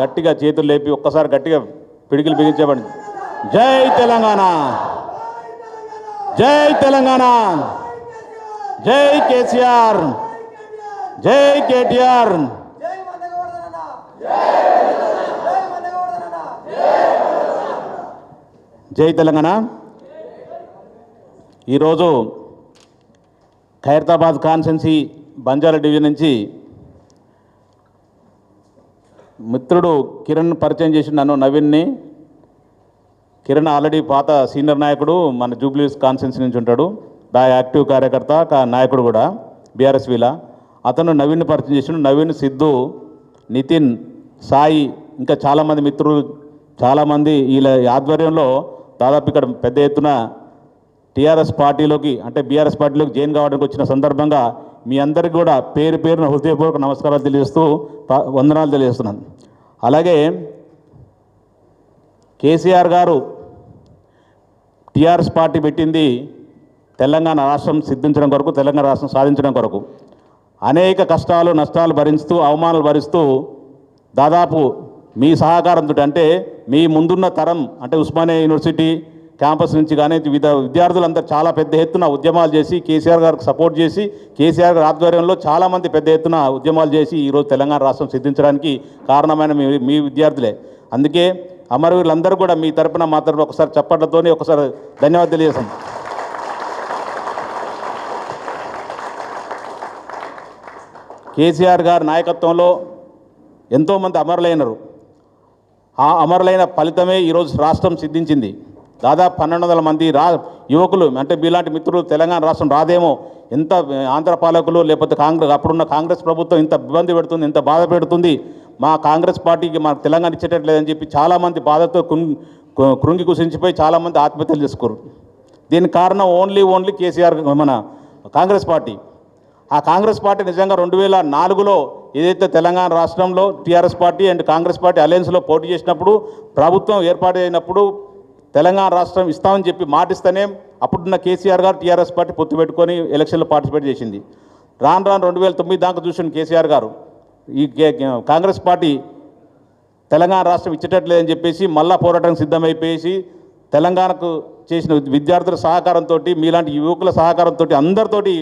గట్టిగా చేతులు లేపి ఒక్కసారి గట్టిగా పిడికిలు బిగించేవాడి జై తెలంగాణ. జై తెలంగాణ. జై కేసీఆర్. జై కేటీఆర్. జై జై తెలంగాణ. ఈరోజు ఖైరతాబాద్ కాన్సెన్సీ బంజారా డివిజన్ నుంచి మిత్రుడు కిరణ్ పరిచయం చేసి నన్ను నవీన్ని. కిరణ్ ఆల్రెడీ పాత సీనియర్ నాయకుడు మన జూబ్లీస్ కాన్సెన్సీ నుంచి ఉంటాడు. బాగా యాక్టివ్ కార్యకర్త నాయకుడు కూడా బీఆర్ఎస్ వీల. అతను నవీన్ పరిచయం చేసిండు. నవీన్ సిద్ధు నితిన్ సాయి ఇంకా చాలామంది మిత్రులు చాలామంది వీళ్ళ ఆధ్వర్యంలో దాదాపు ఇక్కడ పెద్ద ఎత్తున టీఆర్ఎస్ పార్టీలోకి అంటే బీఆర్ఎస్ పార్టీలోకి జైన్ కావడానికి వచ్చిన సందర్భంగా మీ అందరికి కూడా పేరు పేరున హృదయపూర్వక నమస్కారాలు తెలియజేస్తూ వందనాలు తెలియజేస్తున్నాను. అలాగే కేసీఆర్ గారు టీఆర్ఎస్ పార్టీ పెట్టింది తెలంగాణ రాష్ట్రం సిద్ధించడం కొరకు తెలంగాణ రాష్ట్రం సాధించడం కొరకు. అనేక కష్టాలు నష్టాలు భరిస్తూ అవమానాలు భరిస్తూ దాదాపు మీ సహకారంతో అంటే మీ ముందున్న తరం అంటే ఉస్మానియా యూనివర్సిటీ క్యాంపస్ నుంచి కానీ వివిధ విద్యార్థులందరూ చాలా పెద్ద ఎత్తున ఉద్యమాలు చేసి కేసీఆర్ గారికి సపోర్ట్ చేసి కేసీఆర్ గారి ఆధ్వర్యంలో చాలామంది పెద్ద ఎత్తున ఉద్యమాలు చేసి ఈరోజు తెలంగాణ రాష్ట్రం సిద్ధించడానికి కారణమైన మీ మీ విద్యార్థులే. అందుకే అమరవీరులందరూ కూడా మీ తరపున మా తరపున ఒకసారి చప్పట్లతోనే ఒకసారి ధన్యవాదాలు తెలియజేస్తాం. కేసీఆర్ గారి నాయకత్వంలో ఎంతోమంది అమరులైనరు. ఆ అమరులైన ఫలితమే ఈరోజు రాష్ట్రం సిద్ధించింది. దాదాపు పన్నెండు వందల మంది రా యువకులు అంటే మీలాంటి మిత్రులు తెలంగాణ రాష్ట్రం రాదేమో. ఎంత ఆంధ్ర పాలకులు లేకపోతే కాంగ్రెస్ అప్పుడున్న కాంగ్రెస్ ప్రభుత్వం ఇంత ఇబ్బంది పెడుతుంది ఇంత బాధ పెడుతుంది. మా కాంగ్రెస్ పార్టీకి మా తెలంగాణ ఇచ్చేటట్లేదని చెప్పి చాలామంది బాధతో కృంగి కృంగి కుసించిపోయి చాలామంది ఆత్మహత్యలు చేసుకోరు దీనికి కారణం ఓన్లీ ఓన్లీ కేసీఆర్ మన కాంగ్రెస్ పార్టీ. ఆ కాంగ్రెస్ పార్టీ నిజంగా రెండు వేల నాలుగులో ఏదైతే తెలంగాణ రాష్ట్రంలో TRS party and Congress party అలయన్స్లో పోటీ చేసినప్పుడు ప్రభుత్వం ఏర్పాటు అయినప్పుడు తెలంగాణ రాష్ట్రం ఇస్తామని చెప్పి మాటిస్తేనే అప్పుడున్న కేసీఆర్ గారు టీఆర్ఎస్ పార్టీ పొత్తు పెట్టుకొని ఎలక్షన్లో పార్టిసిపేట్ చేసింది. రాను రాను రెండు వేల తొమ్మిది దాకా చూసిన కేసీఆర్ గారు ఈ కే- కాంగ్రెస్ పార్టీ తెలంగాణ రాష్ట్రం ఇచ్చేటట్లేదని చెప్పేసి మళ్ళా పోరాటానికి సిద్ధమైపోయేసి తెలంగాణకు చేసిన విద్యార్థుల సహకారంతో మీలాంటి యువకుల సహకారంతో అందరితోటి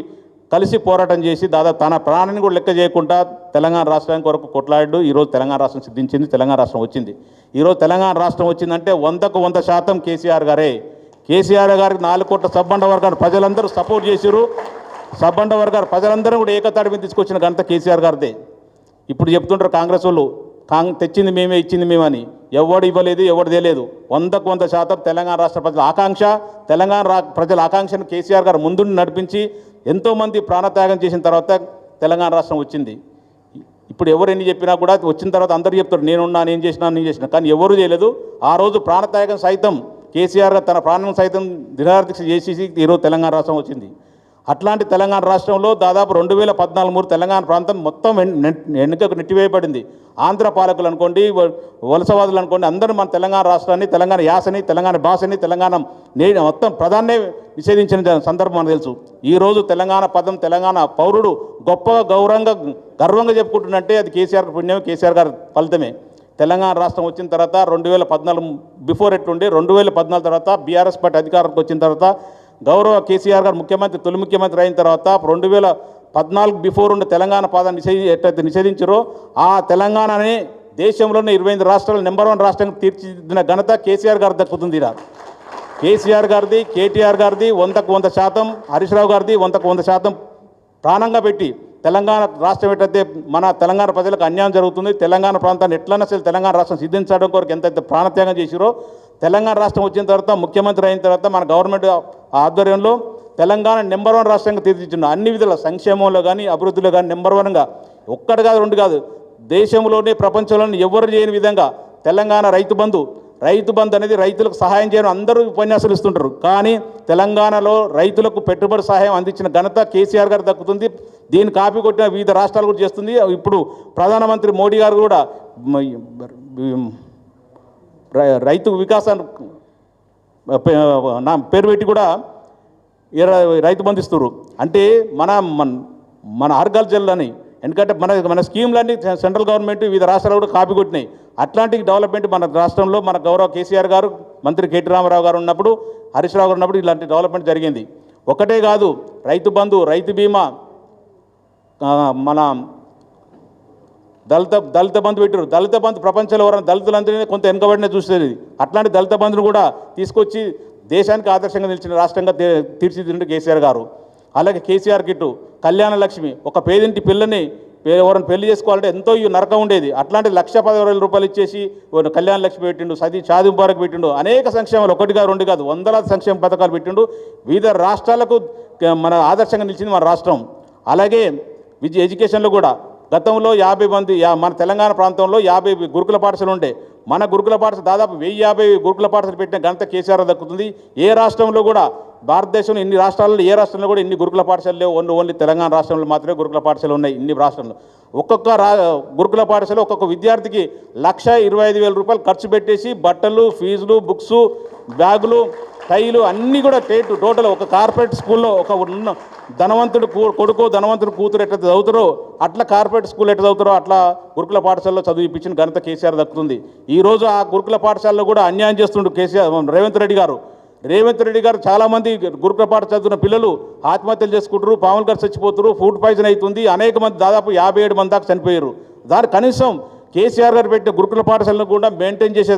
కలిసి పోరాటం చేసి దాదాపు తన ప్రాణాన్ని కూడా లెక్క చేయకుండా తెలంగాణ రాష్ట్రానికి కొరకు కొట్లాడు ఈరోజు తెలంగాణ రాష్ట్రం సిద్ధించింది తెలంగాణ రాష్ట్రం వచ్చింది. ఈరోజు తెలంగాణ రాష్ట్రం వచ్చిందంటే వందకు వంద శాతం కేసీఆర్ గారే. కేసీఆర్ గారికి నాలుగు కోట్ల సబ్బండ వర్గాన్ని ప్రజలందరూ సపోర్ట్ చేశారు సబ్బండ వర్గాలు ప్రజలందరూ కూడా ఏకతాటి మీద తీసుకొచ్చిన ఘనత కేసీఆర్ గారిదే. ఇప్పుడు చెప్తుంటారు కాంగ్రెస్ వాళ్ళు కాంగ్ తెచ్చింది మేమే ఇచ్చింది మేమని. ఎవడు ఇవ్వలేదు ఎవడు తెలియదు వందకు వంద శాతం తెలంగాణ రాష్ట్ర ప్రజల ఆకాంక్ష తెలంగాణ ప్రజల ఆకాంక్షను కేసీఆర్ గారు ముందుండి నడిపించి ఎంతోమంది ప్రాణత్యాగం చేసిన తర్వాత తెలంగాణ రాష్ట్రం వచ్చింది. ఇప్పుడు ఎవరు ఎన్ని చెప్పినా కూడా వచ్చిన తర్వాత అందరూ చెప్తారు నేనున్నా నేను చేసినా నేను చేసిన. కానీ ఎవరు చేయలేదు. ఆ రోజు ప్రాణత్యాగం సైతం కేసీఆర్ తన ప్రాణం సైతం దినార్థిక్ష చేసేసి ఈరోజు తెలంగాణ రాష్ట్రం వచ్చింది. అట్లాంటి తెలంగాణ రాష్ట్రంలో దాదాపు రెండు వేల పద్నాలుగు మూడు తెలంగాణ ప్రాంతం మొత్తం వెన్- వెనుకకు నెట్టివేయబడింది. ఆంధ్ర పాలకులు అనుకోండి వ- వలసవాదులు అనుకోండి అందరూ మన తెలంగాణ రాష్ట్రాన్ని తెలంగాణ యాసని తెలంగాణ భాషని తెలంగాణ నే మొత్తం ప్రధాన్నే నిషేధించిన సందర్భం మనకు తెలుసు. ఈరోజు తెలంగాణ పదం తెలంగాణ పౌరుడు గొప్పగా గౌరవంగా గర్వంగా చెప్పుకుంటున్నట్టే అది కేసీఆర్ పుణ్యం కేసీఆర్ గారి ఫలితమే. తెలంగాణ రాష్ట్రం వచ్చిన తర్వాత రెండు వేల పద్నాలుగు బిఫోర్ ఎట్లుండి రెండు వేల పద్నాలుగు తర్వాత బీఆర్ఎస్ పార్టీ అధికారంకి వచ్చిన తర్వాత గౌరవ కేసీఆర్ గారు ముఖ్యమంత్రి తొలి ముఖ్యమంత్రి అయిన తర్వాత రెండు వేల పద్నాలుగు బిఫోర్ ఉన్న తెలంగాణ పాదాన్ని నిషేధి ఎట్లయితే నిషేధించారో ఆ తెలంగాణని దేశంలోనే ఇరవై ఐదు రాష్ట్రాలు నెంబర్ వన్ రాష్ట్రంగా తీర్చిదిద్దిన ఘనత కేసీఆర్ గారు దక్కుతుంది ఇలా కేసీఆర్ గారిది కేటీఆర్ గారిది వందకు వంద శాతం హరీష్ రావు గారిది వందకు వంద శాతం ప్రాణంగా పెట్టి తెలంగాణ రాష్ట్రం ఏంటంటే మన తెలంగాణ ప్రజలకు అన్యాయం జరుగుతుంది తెలంగాణ ప్రాంతాన్ని ఎట్లన్నా సరే తెలంగాణ రాష్ట్రం సిద్ధించడం కొరకు ఎంతైతే ప్రాణత్యాగం చేసిరో తెలంగాణ రాష్ట్రం వచ్చిన తర్వాత ముఖ్యమంత్రి అయిన తర్వాత మన గవర్నమెంట్ ఆధ్వర్యంలో తెలంగాణ నెంబర్ వన్ రాష్ట్రంగా తీర్చిచ్చిన అన్ని విధాల సంక్షేమంలో కానీ అభివృద్ధిలో కానీ నెంబర్ వన్గా ఒక్కటి కాదు రెండు కాదు. దేశంలోనే ప్రపంచంలోనే ఎవరు చేయని విధంగా తెలంగాణ రైతు బంధు రైతు బంధు అనేది రైతులకు సహాయం చేయడం అందరూ ఉపన్యాసాలు ఇస్తుంటారు. కానీ తెలంగాణలో రైతులకు పెట్టుబడి సహాయం అందించిన ఘనత కేసీఆర్ గారు దక్కుతుంది. దీన్ని కాపీ కొట్టిన వివిధ రాష్ట్రాలు కూడా చేస్తుంది. ఇప్పుడు ప్రధానమంత్రి మోడీ గారు కూడా రైతు వికాసాన్ని నా పేరు పెట్టి కూడా రైతు బంధిస్తున్నారు అంటే మన మన మన ఆర్గాల్ జిల్లాని ఎందుకంటే మన మన స్కీమ్లన్నీ సెంట్రల్ గవర్నమెంట్ వివిధ రాష్ట్రాలు కూడా కాపీ కొట్టినాయి. అట్లాంటి డెవలప్మెంట్ మన రాష్ట్రంలో మన గౌరవ కేసీఆర్ గారు మంత్రి కేటీ రామారావు గారు ఉన్నప్పుడు హరీష్ రావు గారు ఉన్నప్పుడు ఇలాంటి డెవలప్మెంట్ జరిగింది. ఒకటే కాదు రైతు బంధు రైతు బీమా మన దళిత దళిత బంధు పెట్టారు దళిత బంధు ప్రపంచంలో ఎవరైనా దళితులందరినీ కొంత వెనుకబడిన చూసేది అట్లాంటి దళిత బంధును కూడా తీసుకొచ్చి దేశానికి ఆదర్శంగా నిలిచిన రాష్ట్రంగా తీర్చిదిద్దు కేసీఆర్ గారు. అలాగే కేసీఆర్ కిట్టు కళ్యాణ లక్ష్మి ఒక పేదింటి పిల్లని ఎవరైనా పెళ్ళి చేసుకోవాలంటే ఎంతో ఈ నరకం ఉండేది. అట్లాంటి లక్ష పదివేల రూపాయలు ఇచ్చేసి కళ్యాణ లక్ష్మి పెట్టిండు సది షాది పెట్టిండు అనేక సంక్షేమాలు ఒకటిగా రెండు కాదు వందలాది సంక్షేమ పథకాలు పెట్టిండు. వివిధ రాష్ట్రాలకు మన ఆదర్శంగా నిలిచింది మన రాష్ట్రం. అలాగే విద్య ఎడ్యుకేషన్లో కూడా గతంలో యాభై మంది మన తెలంగాణ ప్రాంతంలో యాభై గురుకుల పాఠశాలలు ఉండే. మన గురుకుల పాఠశాల దాదాపు వెయ్యి యాభై గురుకుల పాఠశాల పెట్టిన ఘనత కేసీఆర్ దక్కుతుంది ఏ రాష్ట్రంలో కూడా భారతదేశంలో ఇన్ని రాష్ట్రాల్లో ఏ రాష్ట్రంలో కూడా ఇన్ని గురుకుల పాఠశాలలు లేవు. ఓన్లీ ఓన్లీ తెలంగాణ రాష్ట్రంలో మాత్రమే గురుకుల పాఠశాలలు ఉన్నాయి ఇన్ని రాష్ట్రంలో. ఒక్కొక్క రా గురుకుల పాఠశాల ఒక్కొక్క విద్యార్థికి లక్ష ఇరవై ఐదు వేల రూపాయలు ఖర్చు పెట్టేసి బట్టలు ఫీజులు బుక్స్ బ్యాగులు టైలు అన్నీ కూడా టేటు టోటల్ ఒక కార్పొరేట్ స్కూల్లో ఒక ఉన్న ధనవంతుడు కూ- కొడుకు ధనవంతుడు కూతురు ఎట్లా చదువుతారో అట్లా కార్పొరేట్ స్కూల్ ఎట్లా చదువుతారో అట్లా గురుకుల పాఠశాలలో చదివిపించిన ఘనత కేసీఆర్ దక్కుతుంది. ఈ రోజు ఆ గురుకుల పాఠశాలలో కూడా అన్యాయం చేస్తుండు కేసీఆర్ రేవంత్ రెడ్డి గారు. రేవంత్ రెడ్డి గారు చాలామంది గురుకుల పాఠ చదువుతున్న పిల్లలు ఆత్మహత్యలు చేసుకుంటారు పాములు గారు చచ్చిపోతారు ఫుడ్ పాయిజన్ అవుతుంది అనేక మంది దాదాపు యాభై ఏడు మంది దాకా చనిపోయారు. దాని కనీసం కేసీఆర్ గారు పెట్టిన గురుకుల పాఠశాలను కూడా మెయింటైన్ చేసే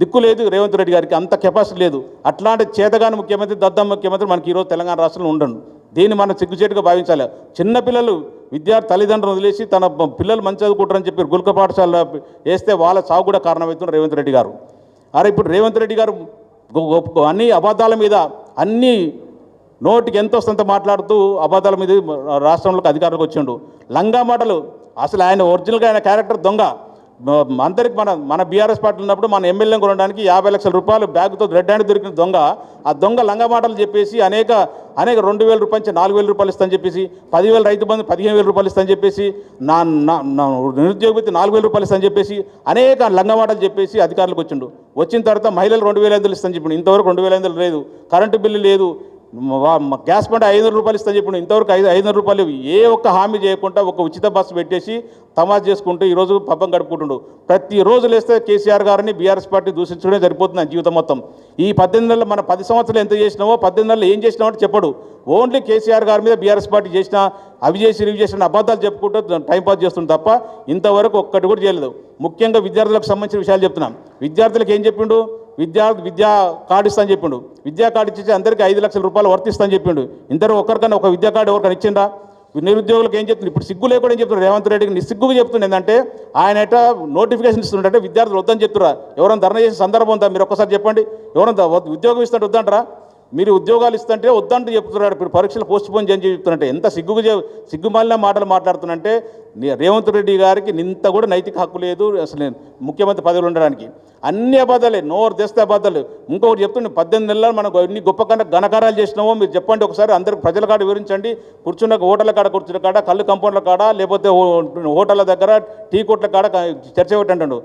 దిక్కు లేదు. రేవంత్ రెడ్డి గారికి అంత కెపాసిటీ లేదు. అట్లాంటి చేతగాని ముఖ్యమంత్రి దద్దం ముఖ్యమంత్రి మనకి ఈరోజు తెలంగాణ రాష్ట్రంలో ఉండండు దీన్ని మనం సిగ్గుచేటుగా భావించాలి. చిన్నపిల్లలు విద్యార్థి తల్లిదండ్రులు వదిలేసి తన పిల్లలు మంచి చదువుకుంటారని చెప్పి గుల్క పాఠశాల వేస్తే వాళ్ళ సాగు కూడా కారణమవుతున్నారు రేవంత్ రెడ్డి గారు. అరే ఇప్పుడు రేవంత్ రెడ్డి గారు అన్ని అబద్ధాల మీద అన్ని నోటికి ఎంత వస్తుంత మాట్లాడుతూ అబద్ధాల మీద రాష్ట్రంలోకి అధికారులకు వచ్చిండు. లంగా మాటలు అసలు ఆయన ఒరిజినల్గా ఆయన క్యారెక్టర్ దొంగ. అందరికి మన మన బీఆర్ఎస్ పార్టీ ఉన్నప్పుడు మన ఎమ్మెల్యే కొనడానికి యాభై లక్షల రూపాయలు బ్యాగ్తో రెడ్ హ్యాండ్ దొరికిన దొంగ ఆ దొంగ లంగమాటలు చెప్పేసి అనేక అనేక రెండు వేల రూపాయలు నుంచి నాలుగు వేల రూపాయలు ఇస్తాను చెప్పేసి పదివేల రైతు బంధు పదిహేను వేల రూపాయలు ఇస్తాను చెప్పేసి నా నా నిరుద్యోగ నాలుగు వేల రూపాయలు ఇస్తాను చెప్పేసి అనేక లంగమాటలు చెప్పేసి అధికారులకు వచ్చిండు. వచ్చిన తర్వాత మహిళలు రెండు వేల ఐదు ఇస్తాను చెప్పిండు ఇంతవరకు రెండు వేల వందలు లేదు. కరెంటు బిల్లు లేదు. గ్యాస్ బండ ఐదు రూపాయలు ఇస్తా చెప్పిన ఇంతవరకు ఐదు ఐదు రూపాయలు ఏ ఒక్క హామీ చేయకుండా ఒక ఉచిత బస్సు పెట్టేసి తమాజ్ చేసుకుంటూ ఈరోజు పబ్బం గడుపుకుంటుండు. ప్రతిరోజు లేస్తే కేసీఆర్ గారిని బీఆర్ఎస్ పార్టీ దూషించడమే సరిపోతుంది జీవితం మొత్తం. ఈ పద్దెనిమిది నెలలు మన పది సంవత్సరాలు ఎంత చేసినామో పద్దెనిమిది నెలలు ఏం చేసినామో చెప్పడు. ఓన్లీ కేసీఆర్ గారి మీద బీఆర్ఎస్ పార్టీ చేసిన అవి చేసి రివ్యూ చేసిన అబద్ధాలు చెప్పుకుంటూ టైంపాస్ చేస్తుంది తప్ప ఇంతవరకు ఒక్కటి కూడా చేయలేదు. ముఖ్యంగా విద్యార్థులకు సంబంధించిన విషయాలు చెప్తున్నాం. విద్యార్థులకు ఏం చెప్పిండు? విద్యా విద్యా కార్డు ఇస్తా అని చెప్పిండు. విద్యా కార్డు ఇచ్చి అందరికీ ఐదు లక్షల రూపాయలు వర్తిస్తా అని చెప్పిండు. ఇందరూ ఒక్కరికన్నా ఒక విద్యా కార్డు ఎవరికైనా ఇచ్చిందా నిరుద్యోగులకు ఏం చెప్తుంది ఇప్పుడు సిగ్గు లేకుండా ఏం చెప్తున్నారు? రేవంత్ రెడ్డికి నిస్సిగ్గుగా చెప్తుంది ఏంటంటే ఆయన ఎట నోటిఫికేషన్ ఇస్తుంటే విద్యార్థులు వద్దని చెప్తురా ఎవరైనా ధర్నా చేసిన సందర్భం ఉందా? మీరు ఒక్కసారి చెప్పండి. ఎవరైనా ఉద్యోగం ఇస్తుంటే వద్దంటారా? మీరు ఉద్యోగాలు ఇస్తుంటే వద్దంటూ చెప్తున్నాడు ఇప్పుడు పరీక్షలు పోస్ట్ పోన్ చేయని చెప్తున్నట్టే. ఎంత సిగ్గుగా సిగ్గుమాలిన మాటలు మాట్లాడుతున్నంటే రేవంత్ రెడ్డి గారికి ఇంత కూడా నైతిక హక్కు లేదు అసలు నేను ముఖ్యమంత్రి పదవులు ఉండడానికి. అన్ని అబద్ధాలే నోరు తెస్తే అబద్ధాలు. ఇంకొకటి చెప్తుండే పద్దెనిమిది నెలలు మనం ఎన్ని గొప్ప కన్నా ఘనకారాలు చేసినామో మీరు చెప్పండి ఒకసారి అందరికి ప్రజల కాడ వివరించండి. కూర్చున్న హోటళ్ళ కాడ కూర్చున్న కాడ కళ్ళు కంపౌండ్ల కాడ లేకపోతే హోటళ్ళ దగ్గర టీ కొట్ల కాడ చర్చ పెట్టండు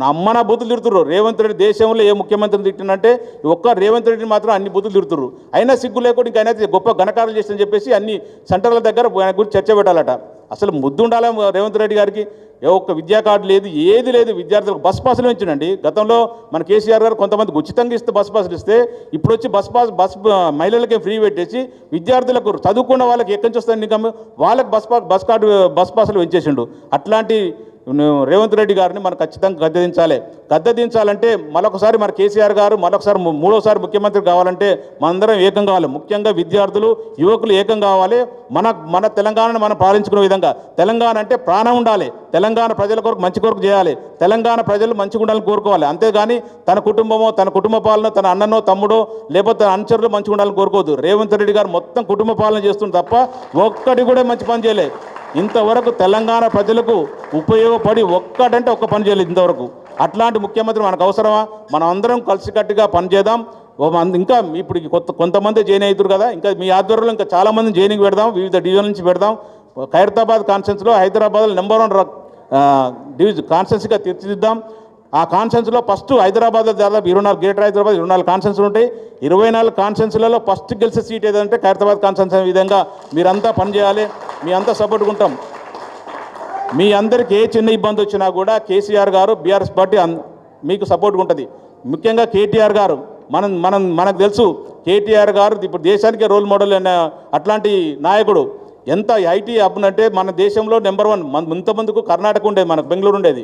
నా అమ్మ నా బుద్ధులు తిడుతుర్రు. రేవంత్ రెడ్డి దేశంలో ఏ ముఖ్యమంత్రిని తిట్టినంటే ఒక్క రేవంత్ రెడ్డిని మాత్రం అన్ని బుద్ధులు తిడుతుర్రు. అయినా సిగ్గు లేకుండా ఇంకా అయినా గొప్ప ఘనకారాలు చేసిన చెప్పేసి అన్ని సెంటర్ల దగ్గర గురించి చర్చ పెట్టాలట. అసలు ముద్దు ఉండాలి రేవంత్ రెడ్డి గారికి? ఏ ఒక్క విద్యా కార్డు లేదు ఏది లేదు. విద్యార్థులకు బస్ పాసులు ఇచ్చినండి గతంలో మన కేసీఆర్ గారు కొంతమందికి ఉచితంగా ఇస్తే బస్ పాసులు ఇస్తే ఇప్పుడు వచ్చి బస్ పాస్ బస్ మహిళలకే ఫ్రీ పెట్టేసి విద్యార్థులకు చదువుకున్న వాళ్ళకి ఎక్కడి నుంచి వస్తుంది ఇన్కమ్ వాళ్ళకి bus pass bus card bus పాసులు పెంచేసిండు. అట్లాంటి రేవంత్ రెడ్డి గారిని మనం ఖచ్చితంగా గద్దెదించాలి. గద్దెదించాలంటే మరొకసారి మన కేసీఆర్ గారు మరొకసారి మూడోసారి ముఖ్యమంత్రి కావాలంటే మనందరం ఏకం కావాలి. ముఖ్యంగా విద్యార్థులు యువకులు ఏకం కావాలి. మన మన తెలంగాణను మనం పాలించుకునే విధంగా. తెలంగాణ అంటే ప్రాణం ఉండాలి. తెలంగాణ ప్రజల కొరకు మంచి కొరకు చేయాలి. తెలంగాణ ప్రజలు మంచిగా ఉండాలని కోరుకోవాలి. అంతేగాని తన కుటుంబమో తన కుటుంబ పాలన తన అన్ననో తమ్ముడో లేకపోతే తన అనుచరులు మంచిగా ఉండాలని కోరుకోవద్దు. రేవంత్ రెడ్డి గారు మొత్తం కుటుంబ పాలన చేస్తుంది తప్ప ఒక్కటి కూడా మంచి పని చేయలేదు. ఇంతవరకు తెలంగాణ ప్రజలకు ఉపయోగపడి ఒక్కటంటే ఒక్క పని చేయలేదు ఇంతవరకు. అట్లాంటి ముఖ్యమంత్రి మనకు అవసరమా? మనం అందరం కలిసికట్టుగా పనిచేద్దాం ఇంకా ఇప్పుడు కొత్త కొంతమంది జాయిన్ అవుతారు కదా ఇంకా మీ ఆధ్వర్యంలో ఇంకా చాలామంది జైనింగ్ పెడదాం వివిధ డివిజన్ నుంచి పెడదాం. ఖైరతాబాద్ కాన్ఫరెన్స్లో హైదరాబాద్ నెంబర్ వన్ డివిజన్ కాన్ఫరెన్స్గా తీర్చిదిద్దాం. ఆ కాన్ఫరెన్స్లో ఫస్ట్ హైదరాబాద్ దాదాపు ఇరవై నాలుగు గ్రేటర్ హైదరాబాద్ ఇరవై నాలుగు కాన్ఫరెన్స్లు ఉంటాయి. ఇరవై నాలుగు కాన్ఫరెన్స్లలో ఫస్ట్ గెలిచే సీట్ ఏదంటే ఖైరతాబాద్ కాన్ఫరెన్స్ అనే విధంగా మీరంతా పనిచేయాలి మీ అంతా సపోర్ట్గా ఉంటాం. మీ అందరికి ఏ చిన్న ఇబ్బంది వచ్చినా కూడా కేసీఆర్ గారు బీఆర్ఎస్ పార్టీ అన్- మీకు సపోర్ట్గా ఉంటుంది. ముఖ్యంగా కేటీఆర్ గారు మనం మనం మనకు తెలుసు కేటీఆర్ గారు ఇప్పుడు దేశానికే రోల్ మోడల్ అనే అట్లాంటి నాయకుడు. ఎంత ఐటీ హబ్ అంటే మన దేశంలో నెంబర్ వన్ మన ఇంతమందికు కర్ణాటక ఉండేది మనకు బెంగళూరు ఉండేది.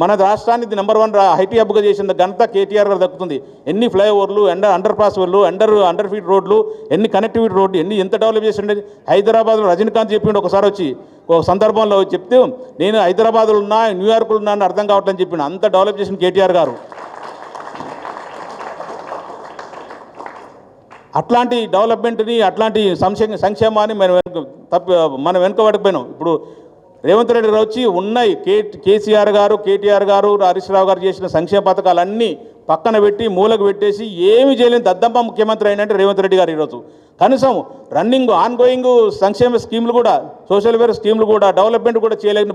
మన రాష్ట్రాన్ని నెంబర్ వన్ ఐటీ హబ్గా చేసిన ఘనత కేటీఆర్ గారు దక్కుతుంది. ఎన్ని ఫ్లైఓవర్లు అండర్ అండర్ పాస్ రోడ్లు అండర్ అండర్ ఫీట్ రోడ్లు ఎన్ని కనెక్టివిటీ రోడ్లు ఎన్ని ఎంత డెవలప్ చేసిండే. హైదరాబాద్లో రజనీకాంత్ చెప్పిండు ఒకసారి వచ్చి ఒక సందర్భంలో చెప్తే నేను హైదరాబాద్లో ఉన్నా న్యూయార్క్లో ఉన్నా అని అర్థం కావట్లని చెప్పిండు అంత డెవలప్ చేసిన కేటీఆర్ గారు. అట్లాంటి డెవలప్మెంట్ని అట్లాంటి సంక్షేమ సంక్షేమాన్ని మనం వెనుక తప్పి మనం వెనుకబడిపోయినాం. ఇప్పుడు రేవంత్ రెడ్డి గారు వచ్చి ఉన్నాయి కే కేసీఆర్ గారు కేటీఆర్ గారు హరీష్ రావు గారు చేసిన సంక్షేమ పథకాలన్నీ పక్కన పెట్టి మూలకు పెట్టేసి ఏమి చేయలేని దద్దమ్మ ముఖ్యమంత్రి అయినంటే రేవంత్ రెడ్డి గారు ఈరోజు. కనీసం రన్నింగ్ ఆన్ గోయింగ్ సంక్షేమ స్కీములు కూడా సోషల్ వేర్ స్కీములు కూడా డెవలప్మెంట్ కూడా చేయలేని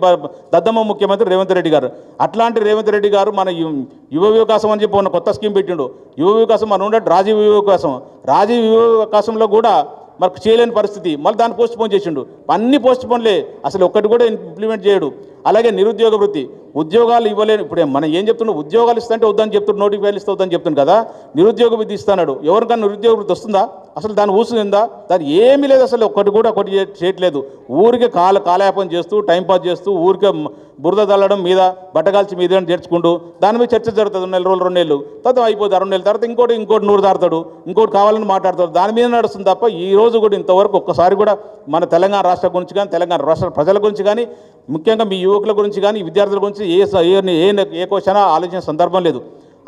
దద్దమ్మ ముఖ్యమంత్రి రేవంత్ రెడ్డి గారు. అట్లాంటి రేవంత్ రెడ్డి గారు మన యు- యువ వికాసం అని చెప్పి ఉన్న కొత్త స్కీమ్ పెట్టిండు. యువ వికాసం మన ఉండే రాజీవ్ వికాసం. రాజీవ్ వికాసంలో కూడా మనకు చేయలేని పరిస్థితి. మళ్ళీ దాన్ని పోస్ట్ పోన్ చేసిండు. అన్ని పోస్ట్ పోన్లే అసలు ఒక్కటి కూడా ఇంప్లిమెంట్ చేయడు. అలాగే నిరుద్యోగ వృత్తి. ఉద్యోగాలు ఇవ్వలేని ఇప్పుడు మనం ఏం చెప్తున్నాం? ఉద్యోగాలు ఇస్తుంటే వద్దని చెప్తున్నాడు నోటిఫికేషన్ ఇస్తా వద్దని చెప్తున్నాడు కదా? నిరుద్యోగ విధి ఇస్తాడు ఎవరికన్నా నిరుద్యోగ వృద్ధి వస్తుందా? అసలు దాని ఊసుందా దాని ఏమీ లేదు అసలు. ఒకటి కూడా ఒకటి చేయట్లేదు. ఊరికే కాల కాలయాపం చేస్తూ టైంపాస్ చేస్తూ ఊరికే బురద చల్లడం మీద బట్టగాల్చి మీద చేర్చుకుంటూ దాని మీద చర్చ జరుగుతుంది. నెల రోజులు రెండు నెలలు. తర్వాత అయిపోతుంది రెండు నెలల తర్వాత ఇంకోటి ఇంకోటి నూరు దాడతాడు ఇంకోటి కావాలని మాట్లాడతాడు. దాని మీద నడుస్తుంది తప్ప ఈ రోజు కూడా ఇంతవరకు ఒక్కసారి కూడా మన తెలంగాణ రాష్ట్రం గురించి కానీ తెలంగాణ రాష్ట్ర ప్రజల గురించి కానీ ముఖ్యంగా మీ యువకుల గురించి కానీ విద్యార్థుల గురించి ఏ ఏ ఏ ఏ క్వశ్చన్ ఆలోచించిన సందర్భం లేదు.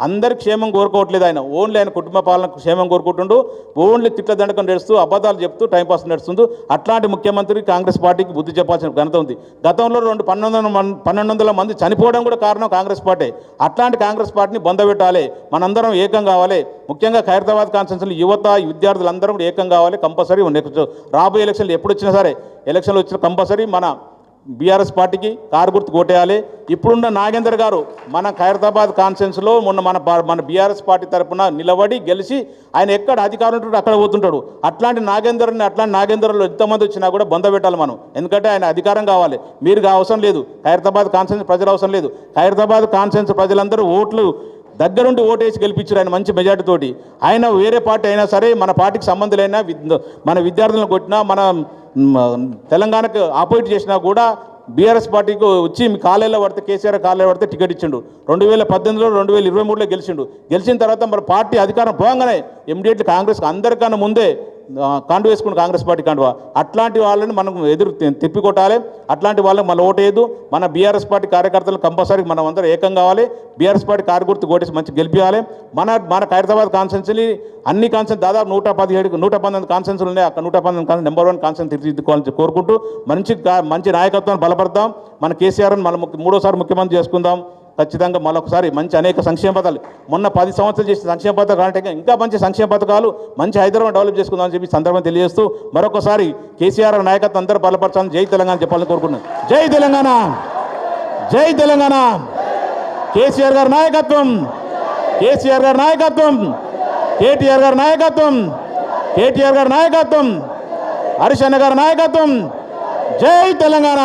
అందరి క్షేమం కోరుకోవట్లేదు ఆయన. ఓన్లీ ఆయన కుటుంబ పాలన క్షేమం కోరుకుంటుండు. ఓన్లీ తిట్ల దండకం నడుస్తూ అబద్ధాలు చెప్తూ టైంపాస్ నడుస్తుంది అట్లాంటి ముఖ్యమంత్రి కాంగ్రెస్ పార్టీకి బుద్ధి చెప్పాల్సిన ఘనత ఉంది. గతంలో రెండు పన్నెండు మంది పన్నెండు వందల మంది చనిపోవడం కూడా కారణం కాంగ్రెస్ పార్టీ. అట్లాంటి కాంగ్రెస్ పార్టీని బంధపెట్టాలి మనందరం ఏకం కావాలి. ముఖ్యంగా ఖైరతాబాద్ కాన్స్టిట్యూన్సీలో యువత విద్యార్థులందరం కూడా ఏకం కావాలి కంపల్సరీ నెక్స్ట్ రాబోయే ఎలక్షన్లు ఎప్పుడు వచ్చినా సరే ఎలక్షన్లు వచ్చిన కంపల్సరీ మన బీఆర్ఎస్ పార్టీకి కారు గుర్తు కొట్టేయాలి. ఇప్పుడున్న నాగేందర్ గారు మన ఖైరతాబాద్ కాన్ఫరెన్స్లో మొన్న మన మన బీఆర్ఎస్ పార్టీ తరపున నిలబడి గెలిచి ఆయన ఎక్కడ అధికారం ఉంటాడు అక్కడ పోతుంటాడు. అట్లాంటి నాగేందర్ని అట్లాంటి నాగేందర్లో ఎంతమంది వచ్చినా కూడా బంద పెట్టాలి మనం. ఎందుకంటే ఆయన అధికారం కావాలి. మీరు అవసరం లేదు. ఖైరతాబాద్ కాన్ఫరెన్స్ ప్రజలు అవసరం లేదు. ఖైరతాబాద్ కాన్ఫరెన్స్ ప్రజలందరూ ఓట్లు దగ్గరుండి ఓటేసి గెలిపించారు ఆయన మంచి మెజార్టీ తోటి. ఆయన వేరే పార్టీ అయినా సరే మన పార్టీకి సంబంధులైనా మన విద్యార్థులను కొట్టినా మన తెలంగాణకు ఆపోజిట్ చేసినా కూడా బీఆర్ఎస్ పార్టీకి వచ్చి మీ కాలేలో పడితే కేసీఆర్ కాలేలో పడితే టికెట్ ఇచ్చిండు. రెండు వేల పద్దెనిమిదిలో రెండు వేల ఇరవై మూడులో గెలిచిండు. గెలిచిన తర్వాత మరి పార్టీ అధికారం పోగానే ఇమ్మీడియట్లీ కాంగ్రెస్కి అందరికన్నా ముందే కాండు వేసుకుని కాంగ్రెస్ పార్టీ కాండువా అట్లాంటి వాళ్ళని మనం ఎదురు తి- తిప్పికొట్టాలి. అట్లాంటి వాళ్ళకి మన ఓటేయద్దు. మన బీఆర్ఎస్ పార్టీ కార్యకర్తలు కంపల్సరీ మనం అందరూ ఏకం కావాలి. బీఆర్ఎస్ పార్టీ కార్యకర్త ఓటేసి మంచి గెలిపించాలి మన మన ఖైరతాబాద్ కాన్స్టెన్సీ అన్ని కాన్సెన్స్ దాదాపు నూట పదిహేడు నూట పంతొమ్మిది కాన్సెన్స్లు ఉన్నాయి. అక్కడ నూట పంతొమ్మిది కాన్సెన్స్ నెంబర్ వన్ కాన్సెన్స్ తీర్చిదిద్దుకోవాలని కోరుకుంటూ మంచి మంచి నాయకత్వాన్ని బలపడతాం. మన కేసీఆర్ని మన ముఖ్య- మూడోసారి ముఖ్యమంత్రి చేసుకుందాం. ఖచ్చితంగా మరొకసారి మంచి అనేక సంక్షేమ పథకాలు. మొన్న పది సంవత్సరాలు చేసిన సంక్షేమ పథకాలు అంటే ఇంకా మంచి సంక్షేమ పథకాలు మంచి హైదరాబాద్ డెవలప్ చేసుకుందామని చెప్పి సందర్భం తెలియజేస్తూ మరొకసారి కేసీఆర్ నాయకత్వం అందరూ బలపరచాలని జై తెలంగాణ చెప్పాలని కోరుకున్నాను జై తెలంగాణ! జై తెలంగాణ! కేసీఆర్ గారి నాయకత్వం! కేసీఆర్ గారి నాయకత్వం! కేటీఆర్ గారి నాయకత్వం! కేటీఆర్ గారి నాయకత్వం! హరిశన్న గారి నాయకత్వం! జై తెలంగాణ!